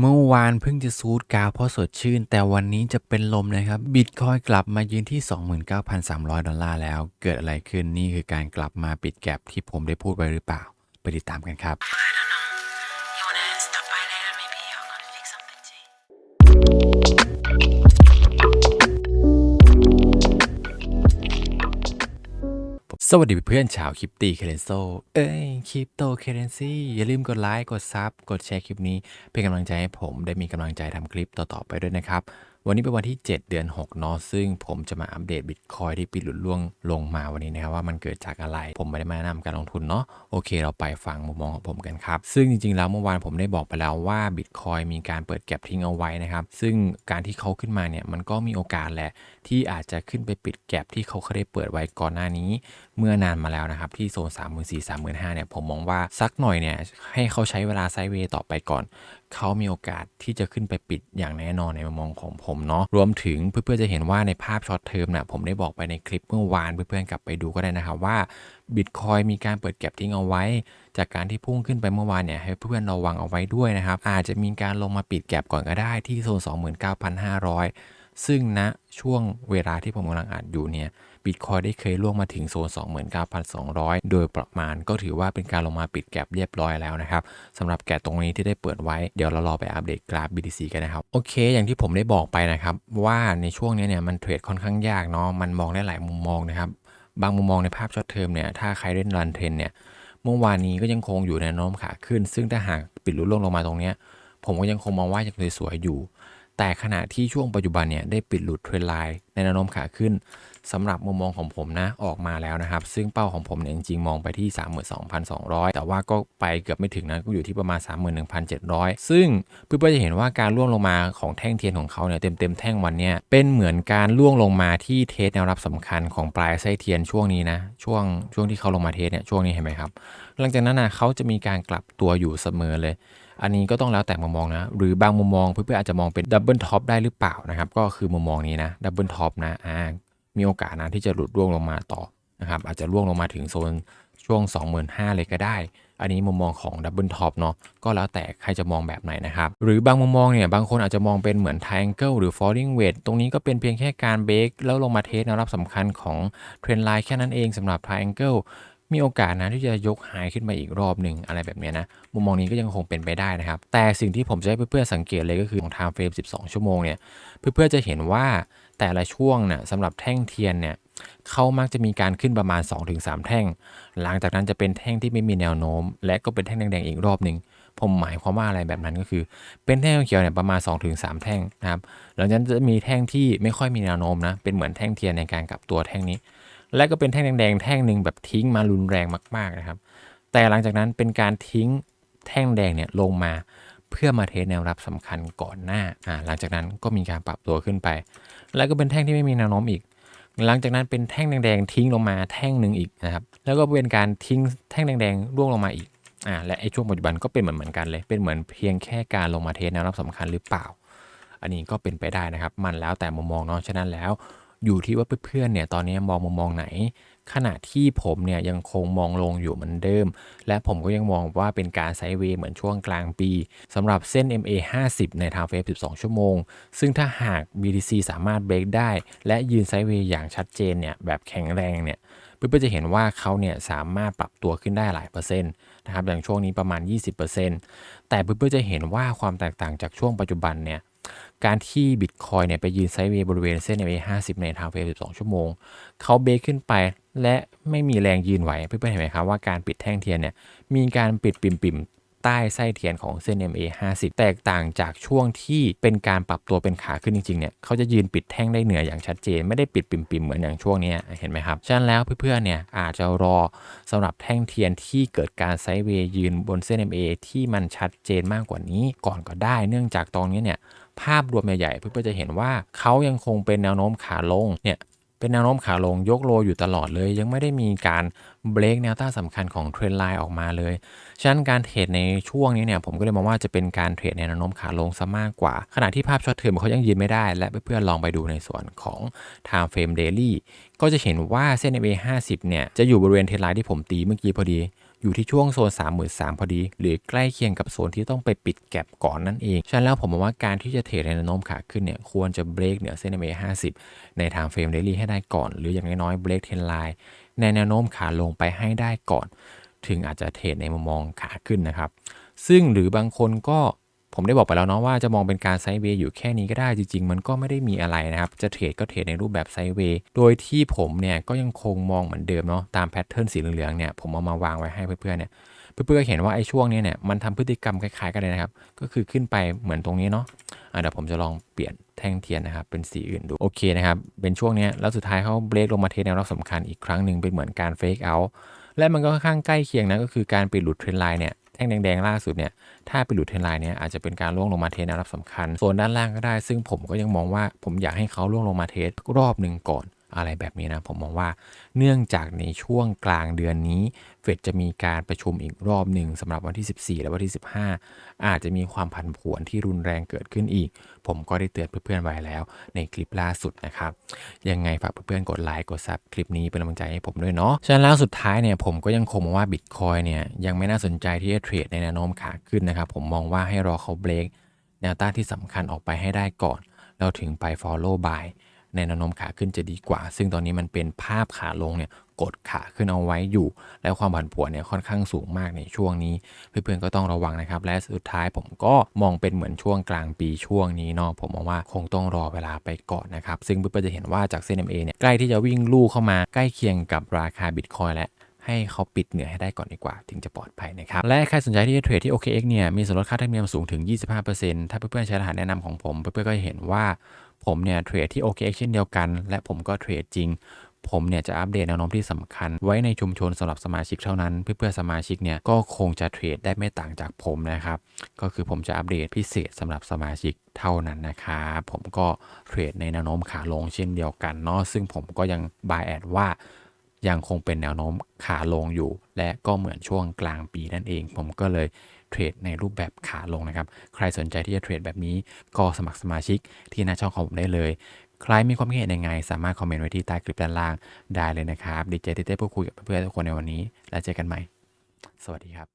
เมื่อวานเพิ่งจะซูดกาวเพราะสดชื่น แต่วันนี้จะเป็นลมนะครับบิตคอยกลับมายืนที่ 29,300 ดอลลาร์แล้ว เกิดอะไรขึ้นนี่คือการกลับมาปิดแก็บที่ผมได้พูดไปหรือเปล่า ไปติดตามกันครับ สวัสดีเพื่อนชาวคริปตีเคเรนโซ เอ้ยคริปโตเคเรนซีอย่าลืมกดไลค์กดซับกดแชร์คลิปนี้ เป็นกำลังใจให้ผมได้มีกำลังใจทำคลิปต่อ ๆ ไปด้วยนะครับ วันนี้เป็นวันที่ 7 เดือน6นอซึ่งผมจะมาอัปเดตบิตคอยที่ปิดหลุดล่วงลงมาวันนี้นะครับว่ามันเกิดจากอะไร ผมไม่ได้มาแนะนำการลงทุนเนาะโอเค เราไปฟังมุมมองของผมกันครับ ซึ่งจริงๆแล้วเมื่อวานผมได้บอกไปแล้วว่าบิตคอยมีการเปิดแก็บทิ้งเอาไว้นะครับซึ่งการที่เขาขึ้นมาเนี่ยมันก็มีโอกาสแหละที่อาจจะขึ้นไปปิดแก็บที่เขาเคยได้เปิดไว้ก่อนหน้านี้เมื่อนานมาแล้วนะครับ ที่โซน 3 4 0 0 0 3 5 0 0เนี่ยผมมองว่าสักหน่อยเนี่ยให้เขาใช้เวลาไซด์เวย์ต่อไปก่อน เขามีโอกาสที่จะขึ้นไปปิดอย่างแน่นอนในมุมมองของผมเนาะรวมถึงเพื่อนๆจะเห็นว่าในภาพช็อตเทอมนะผมได้บอกไปในคลิปเมื่อวานเพื่อนๆกลับไปดูก็ได้นะครับว่าบิตคอยมีการเปิดแก็บทิ้งเอาไว้ จากการที่พุ่งขึ้นไปเมื่อวานเนี่ยให้เพื่อนๆระวังเอาไว้ด้วยนะครับ อาจจะมีการลงมาปิดแก็บก่อนก็ได้ที่โซน 29,500 ซึ่งณช่วงเวลาที่ผมกำลังอ่านอยู่เนี่ย บิตคอยได้เคยล่วงมาถึงโซน 29,200 โดยประมาณก็ถือว่าเป็นการลงมาปิดแก็บเรียบร้อยแล้วนะครับสำหรับแก็บตรงนี้ที่ได้เปิดไว้เดี๋ยวเรารอไปอัปเดตกราฟ BTC กันนะครับ โอเค อย่างที่ผมได้บอกไปนะครับว่าในช่วงนี้เนี่ยมันเทรดค่อนข้างยากเนาะมันมองได้หลายมุมมองนะครับบางมุมมองในภาพช็อตเทอมเนี่ยถ้าใครเล่นรันเทรนเนี่ยเมื่อวานนี้ก็ยังคงอยู่ในโน้มขาขึ้น ซึ่งถ้าหากปิดหลุดล่วงลงมาตรงนี้ผมก็ยังคงมองว่ายังสวยๆอยู่ แต่ขณะที่ช่วงปัจจุบันเนี่ยได้ปิดหลุดเทรนไลน์ในแนวโน้มขาขึ้นสำหรับมุมมองของผมนะออกมาแล้วนะครับ ซึ่งเป้าของผมเนี่ยจริงๆมองไปที่ 32,200 แต่ว่าก็ไปเกือบไม่ถึงนะก็อยู่ที่ประมาณ 31,700 ซึ่งเพื่อนๆจะเห็นว่าการล่วงลงมาของแท่งเทียนของเขาเนี่ยเต็มๆแท่งวันเนี่ยเป็นเหมือนการล่วงลงมาที่เทสแนวรับสำคัญของปลายไส้เทียนช่วงนี้นะช่วงช่วงที่เขาลงมาเทสเนี่ยช่วงนี้เห็นไหมครับหลังจากนั้นนะเขาจะมีการกลับตัวอยู่เสมอเลย อันนี้ก็ต้องแล้วแต่มุมมองนะ หรือบางมุมมองเพื่อนๆอาจจะมองเป็นดับเบิลท็อปได้หรือเปล่านะครับ ก็คือมุมมองนี้นะดับเบิลท็อปนะอ่ามีโอกาสนะที่จะหลุดร่วงลงมาต่อนะครับ อาจจะร่วงลงมาถึงโซนช่วง 25,000 เลยก็ได้ อันนี้มุมมองของดับเบิลท็อปเนาะ ก็แล้วแต่ใครจะมองแบบไหนนะครับ หรือบางมุมมองเนี่ย บางคนอาจจะมองเป็นเหมือน triangle หรือ falling wedge ตรงนี้ก็เป็นเพียงแค่การเบรกแล้วลงมาเทสแนวรับสำคัญของเทรนไลน์แค่นั้นเองสำหรับ triangle มีโอกาสนะที่จะยกหายขึ้นมาอีกรอบหนึ่งอะไรแบบนี้นะมุมมองนี้ก็ยังคงเป็นไปได้นะครับ แต่สิ่งที่ผมจะให้เพื่อนๆสังเกตเลยก็คือของ time frame 12 ชั่วโมงเนี่ยเพื่อนๆจะเห็นว่าแต่ละช่วงเนี่ยสำหรับแท่งเทียนเนี่ยเขามักจะมีการขึ้นประมาณ 2-3 แท่ง หลังจากนั้นจะเป็นแท่งที่ไม่มีแนวโน้ม และก็เป็นแท่งแดงๆอีกรอบหนึ่งผมหมายความว่าอะไรแบบนั้นก็คือ เป็นแท่งเขียวเนี่ยประมาณ 2-3 แท่งนะครับหลังจากนั้นจะมีแท่งที่ไม่ค่อยมีแนวโน้มนะเป็นเหมือนแท่งเทียนในการกลับตัวแท่งนี้ และก็เป็นแท่งแดงๆแท่งหนึ่งแบบทิ้งมารุนแรงมาก ๆนะครับ แต่หลังจากนั้นเป็นการทิ้งแท่งแดงเนี่ยลงมาเพื่อมาเทสแนวรับสำคัญก่อนหน้าอ่าหลังจากนั้นก็มีการปรับตัวขึ้นไป แล้วก็เป็นแท่งที่ไม่มีแนวโน้มอีก หลังจากนั้นเป็นแท่งแดงๆทิ้งลงมาแท่งหนึ่งอีกนะครับแล้วก็เป็นการทิ้งแท่งแดงๆร่วงลงมาอีกอ่าและไอ้ช่วงปัจจุบันก็เป็นเหมือนเหมือนกันเลย เป็นเหมือนเพียงแค่การลงมาเทสแนวรับสำคัญหรือเปล่า อันนี้ก็เป็นไปได้นะครับ มันแล้วแต่มุมมองเนาะฉะนั้นแล้ว อยู่ที่ว่าเพื่อนๆเนี่ยตอนนี้มองมุมมองไหน ขณะที่ผมเนี่ยยังคงมองลงอยู่เหมือนเดิม และผมก็ยังมองว่าเป็นการไซด์เวย์เหมือนช่วงกลางปีสำหรับเส้น MA 50ในทางเฟส12 ชั่วโมง ซึ่งถ้าหาก BTC สามารถเบรกได้ และยืนไซด์เวย์อย่างชัดเจนเนี่ยแบบแข็งแรงเนี่ยเพื่อนๆจะเห็นว่าเขาเนี่ยสามารถปรับตัวขึ้นได้หลายเปอร์เซ็นต์นะครับอย่างช่วงนี้ประมาณ 20%แต่เพื่อนๆจะเห็นว่าความแตกต่างจากช่วงปัจจุบันเนี่ย การที่บิตคอยเนี่ยไปยืนไซด์เวย์บริเวณเส้น MA 50 ในทางเฟส12 ชั่วโมง เขาเบรกขึ้นไปและไม่มีแรงยืนไหว เพื่อนๆเห็นไหมครับว่าการปิดแท่งเทียนเนี่ยมีการปิดปิ่มๆใต้ไส้เทียนของเส้น MA 50 แตกต่างจากช่วงที่เป็นการปรับตัวเป็นขาขึ้นจริงๆ เนี่ย เขาจะยืนปิดแท่งได้เหนืออย่างชัดเจน ไม่ได้ปิดปิ่มๆ เหมือนอย่างช่วงนี้เห็นไหมครับ ฉะนั้นแล้วเพื่อนๆ เนี่ยอาจจะรอสำหรับแท่งเทียนที่เกิดการไซด์เวย์ยืนบนเส้น MA ที่มันชัดเจนมากกว่านี้ก่อนก็ได้ เนื่องจากตรงนี้เนี่ย ภาพรวมใหญ่ๆเพื่อจะเห็นว่าเขายังคงเป็นแนวโน้มขาลงเนี่ยเป็นแนวโน้มขาลงยกโลอยู่ตลอดเลย ยังไม่ได้มีการเบรกแนวต้านสำคัญของเทรนไลน์ออกมาเลย ฉะนั้นการเทรดในช่วงนี้เนี่ยผมก็เลยมองว่าจะเป็นการเทรดในแนวโน้มขาลงซะมากกว่า ขณะที่ภาพช็อตเทอมเขายังยืนไม่ได้ และเพื่อนๆลองไปดูในส่วนของ Time Frame Daily ก็จะเห็นว่าเส้น MA 50 เนี่ยจะอยู่บริเวณเทรนไลน์ที่ผมตีเมื่อกี้พอดี อยู่ที่ช่วงโซน 33,000พอดี หรือใกล้เคียงกับโซนที่ต้องไปปิดแก็บก่อนนั่นเองฉะนั้นแล้วผมมองว่าการที่จะเทรดในแนวโน้มขาขึ้นเนี่ยควรจะเบรกเหนือเส้น MA 50 ในทางเฟรมเดลี่ให้ได้ก่อน หรืออย่างน้อยๆเบรกเทนไลน์ในแนวโน้มขาลงไปให้ได้ก่อน ถึงอาจจะเทรดในมุมมองขาขึ้นนะครับซึ่งหรือบางคนก็ ผมได้บอกไปแล้วเนาะว่าจะมองเป็นการไซด์เวย์อยู่แค่นี้ก็ได้จริง ๆ มันก็ไม่ได้มีอะไรนะครับ จะเทรดก็เทรดในรูปแบบไซด์เวย์โดยที่ผมเนี่ยก็ยังคงมองเหมือนเดิมเนาะตามแพทเทิร์นสีเหลืองๆเนี่ยผมเอามาวางไว้ให้เพื่อนๆเนี่ยเพื่อนๆเห็นว่าไอ้ช่วงนี้เนี่ยมันทำพฤติกรรมคล้ายๆกันเลยนะครับ ก็คือขึ้นไปเหมือนตรงนี้เนาะะเดี๋ยวผมจะลองเปลี่ยนแท่งเทียนนะครับเป็นสีอื่นดูโอเคนะครับเป็นช่วงเนี้ยแล้วสุดท้ายเขาเบรกลงมาเทสแนวรับสำคัญอีกครั้งหนึ่งเป็นเหมือนการเฟกเอาและมันก็ค่อนข้างใกล้เคียงนะก็คือการไปหลุดเทรนไลน์เนี่ย แท่งแดงๆล่าสุดเนี่ยถ้าไปหลุดเทรนไลน์เนี่ยอาจจะเป็นการล่วงลงมาเทสแนวรับสำคัญโซนด้านล่างก็ได้ ซึ่งผมก็ยังมองว่าผมอยากให้เขาล่วงลงมาเทสรอบหนึ่งก่อน อะไรแบบนี้นะ ผมมองว่าเนื่องจากในช่วงกลางเดือนนี้ เฟดจะมีการประชุมอีกรอบหนึ่งสำหรับวันที่ 14 และวันที่ 15 อาจจะมีความผันผวนที่รุนแรงเกิดขึ้นอีก ผมก็ได้เตือนเพื่อนๆไว้แล้วในคลิปล่าสุดนะครับ ยังไงฝากเพื่อนๆกดไลค์กดซับคลิปนี้เป็นกำลังใจให้ผมด้วยเนาะฉะนั้นแล้วสุดท้ายเนี่ยผมก็ยังคงมองว่าบิตคอยเนี่ยยังไม่น่าสนใจที่จะเทรดในแนวโน้มขาขึ้นนะครับผมมองว่าให้รอเขาเบรกแนวต้านที่สำคัญออกไปให้ได้ก่อนแล้วถึงไป follow buy ในแนวโน้มขาขึ้นจะดีกว่า ซึ่งตอนนี้มันเป็นภาพขาลงเนี่ยกดขาขึ้นเอาไว้อยู่ แล้วความผันผวนเนี่ยค่อนข้างสูงมากในช่วงนี้ เพื่อนๆก็ต้องระวังนะครับ และสุดท้ายผมก็มองเป็นเหมือนช่วงกลางปีช่วงนี้เนาะผมมองว่าคงต้องรอเวลาไปก่อนนะครับ ซึ่งเพื่อนๆจะเห็นว่าจากเส้น MA เนี่ยใกล้ที่จะวิ่งลู่เข้ามาใกล้เคียงกับราคาบิตคอยและให้เขาปิดเหนือให้ได้ก่อนดีกว่า ถึงจะปลอดภัยนะครับ และใครสนใจที่จะเทรดที่ OKX เนี่ยมีส่วนลดค่าธรรมเนียมสูงถึง 25%ถ้าเพื่อนๆใช้รหัสแนะนำของผม เพื่อนๆก็จะเห็นว่า ผมเนี่ยเทรดที่ OKX เช่นเดียวกัน และผมก็เทรดจริง ผมเนี่ยจะอัปเดตแนวโน้มที่สำคัญ ไว้ในชุมชนสำหรับสมาชิกเท่านั้น เพื่อนๆสมาชิกเนี่ยก็คงจะเทรดได้ไม่ต่างจากผมนะครับ ก็คือผมจะอัปเดตพิเศษสำหรับสมาชิกเท่านั้นนะครับผมก็เทรดในแนวโน้มขาลงเช่นเดียวกันเนาะซึ่งผมก็ยังบายแอดว่ายังคงเป็นแนวโน้มขาลงอยู่ และก็เหมือนช่วงกลางปีนั่นเอง ผมก็เลย เทรดในรูปแบบขาลงนะครับ ใครสนใจที่จะเทรดแบบนี้ก็สมัครสมาชิกที่หน้าช่องของผมได้เลยใครมีความคิดเห็นยังไง สามารถคอมเมนต์ไว้ที่ใต้คลิปด้านล่างได้เลยนะครับ ดีเจที่ได้พูดคุยกับเพื่อนๆทุกคนในวันนี้ แล้วเจอกันใหม่ สวัสดีครับ